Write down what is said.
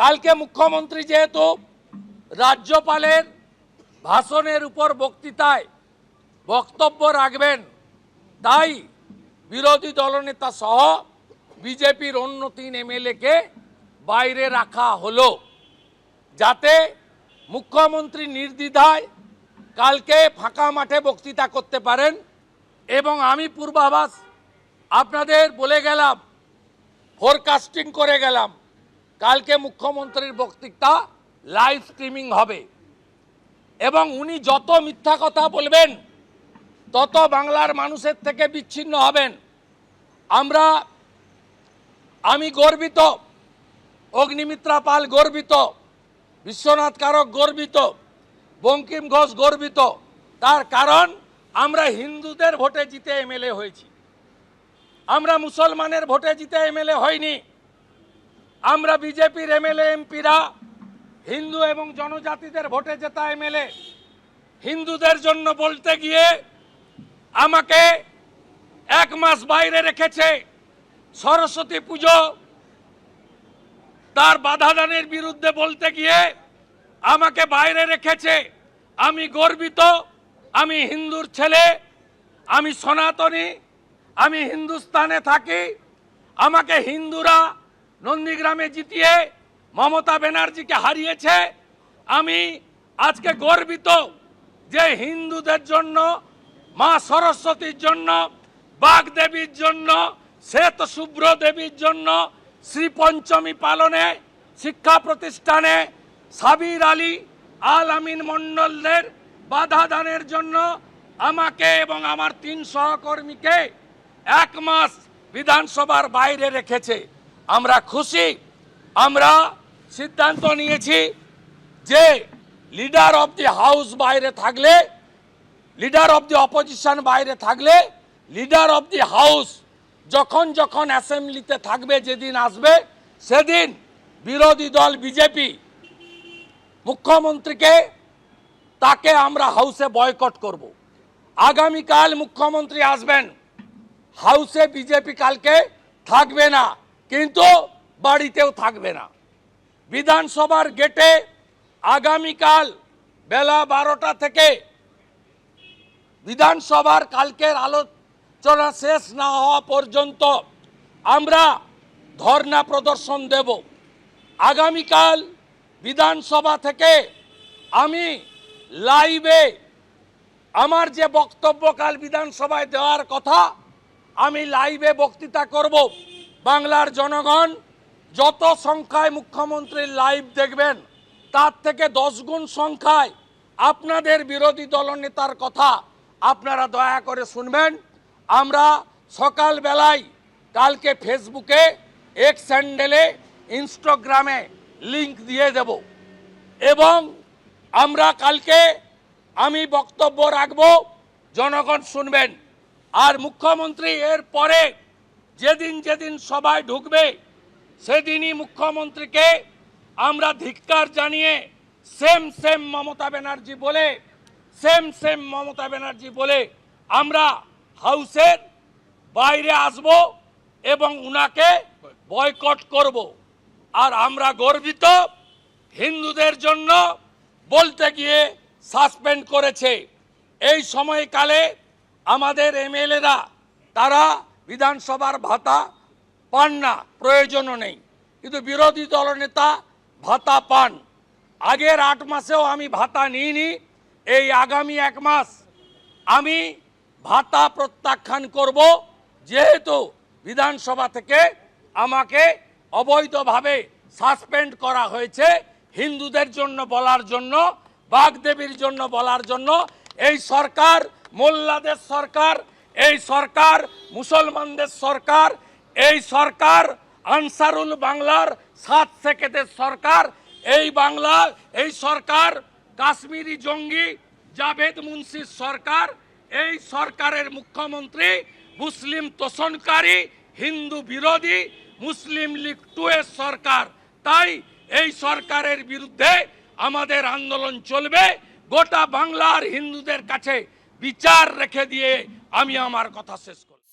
কালকে মুখ্যমন্ত্রী যেহেতু রাজ্যপালের ভাষণের উপর বক্তৃতায় বক্তব্য রাখবেন, তাই বিরোধী দলনেতা সহ বিজেপির অন্য তিন এমএলএকে বাইরে রাখা হলো, যাতে মুখ্যমন্ত্রী নির্দ্বিধায় কালকে ফাঁকা মাঠে বক্তৃতা করতে পারেন। এবং আমি পূর্বাভাস আপনাদের বলে গেলাম ফোরকাস্টিং করে গেলাম কালকে মুখ্যমন্ত্রীর বক্তৃতা লাইভ স্ট্রিমিং হবে। এবং উনি যত মিথ্যা কথা বলবেন, তত বাংলার মানুষের থেকে বিচ্ছিন্ন হবেন। আমরা, আমি গর্বিত, অগ্নিমিত্রা পাল গর্বিত, বিশ্বনাথ কারক গর্বিত, বঙ্কিম ঘোষ গর্বিত। তার কারণ, আমরা হিন্দুদের ভোটে জিতে এমএলএ হয়েছি। আমরা মুসলমানের ভোটে জিতে এমএলএ হয়নি। আমরা বিজেপির এমএলএ, এমপিরা হিন্দু এবং জনজাতিদের ভোটে জেতা এমএলএ, হিন্দুদের জন্য বলতে গিয়ে আমাকে এক মাস বাইরে রেখেছে সরস্বতী পুজো। তার বাধাদানের বিরুদ্ধে বলতে গিয়ে আমাকে বাইরে রেখেছে। আমি গর্বিত, আমি হিন্দুর ছেলে, আমি সনাতনী, আমি হিন্দুস্তানে থাকি। আমাকে হিন্দুরা নন্দীগ্রামে জিতিয়ে মমতা ব্যানার্জিকে হারিয়েছে। আমি আজকে গর্বিত যে হিন্দুদের জন্য, মা সরস্বতীর জন্য বাগদেবীর জন্য, শ্বেত শুভ্র দেবীর জন্য, শ্রী পঞ্চমী পালনে, শিক্ষা প্রতিষ্ঠানে সাবির আলী আল আমিন মণ্ডলদের বাধা দানের জন্য আমাকে এবং আমার তিন সহকর্মীকে এক মাস বিধানসভার বাইরে রেখেছে। আমরা খুশি, আমরা সিদ্ধান্ত নিয়েছি যে লিডার অফ দি হাউস বাইরে থাকলে লিডার অফ দি অপোজিশন বাইরে থাকলে লিডার অফ দি হাউস যখন যখন অ্যাসেম্বলিতে থাকবে, যেদিন আসবে, সেদিন বিরোধী দল বিজেপি মুখ্যমন্ত্রীকে তাকে আমরা হাউসে বয়কট করব। আগামীকাল মুখ্যমন্ত্রী আসবেন হাউসে বিজেপি কালকে থাকবে না। কিন্তু বাড়িতেও থাকবে না। বিধানসভার গেটে আগামীকাল বেলা বারোটা থেকে বিধানসভার কালকের আলোচনা শেষ না হওয়া পর্যন্ত আমরা ধর্ণা প্রদর্শন দেব। আগামীকাল বিধানসভা থেকে আমি লাইভে আমার যে বক্তব্য কাল বিধানসভায় দেওয়ার কথা, আমি লাইভে বক্তৃতা করব। বাংলার জনগণ যত সংখ্যায় মুখ্যমন্ত্রীর লাইভ দেখবেন, তার থেকে গুণ সংখ্যায় আপনাদের বিরোধী দলনেতার কথা আপনারা দয়া করে শুনবেন। আমরা সকালবেলায় কালকে ফেসবুকে এক্স স্যান্ডেলে ইনস্টাগ্রামে লিংক দিয়ে দেব এবং আমরা কালকে আমি বক্তব্য রাখব, জনগণ শুনবেন। আর মুখ্যমন্ত্রী এর পরে যেদিন যেদিন সবাই ঢুকবে, সেদিনই মুখ্যমন্ত্রীকে আমরা ধিক্কার জানিয়ে সেম সেম মমতা ব্যানার্জি বলে, সেম সেম মমতা ব্যানার্জি বলে আমরা হাউসের বাইরে আসব এবং উনাকে বয়কট করব। আর আমরা গর্বিত হিন্দুদের জন্য বলতে গিয়ে সাসপেন্ড করেছে। এই সময়কালে আমাদের এমএলএরা, তারা বিধানসভার ভাতা পান না, প্রয়োজনও নেই। কিন্তু বিরোধী দলনেতা ভাতা পান। আগের আট মাসেও আমি ভাতা নিইনি, এই আগামী এক মাস আমি ভাতা প্রত্যাখ্যান করব, যেহেতু বিধানসভা থেকে আমাকে অবৈধভাবে সাসপেন্ড করা হয়েছে, হিন্দুদের জন্য বলার জন্য, বাগদেবীর জন্য বলার জন্য। এই সরকার, মোল্লাদের সরকার এই সরকার, মুসলমানদের সরকার, এই সরকার, আনসারুল বাংলার সাত সেকেদের সরকার, এই বাংলা, এই সরকার, কাশ্মীরি জঙ্গি, জাভেদ মুন্সির সরকার, এই সরকারের মুখ্যমন্ত্রী, মুসলিম তোষণকারী, হিন্দু বিরোধী, মুসলিম লীগ টু এর সরকার। তাই এই সরকারের বিরুদ্ধে আমাদের আন্দোলন চলবে। গোটা বাংলার হিন্দুদের কাছে বিচার রেখে দিয়ে আমি আমার কথা শেষ করি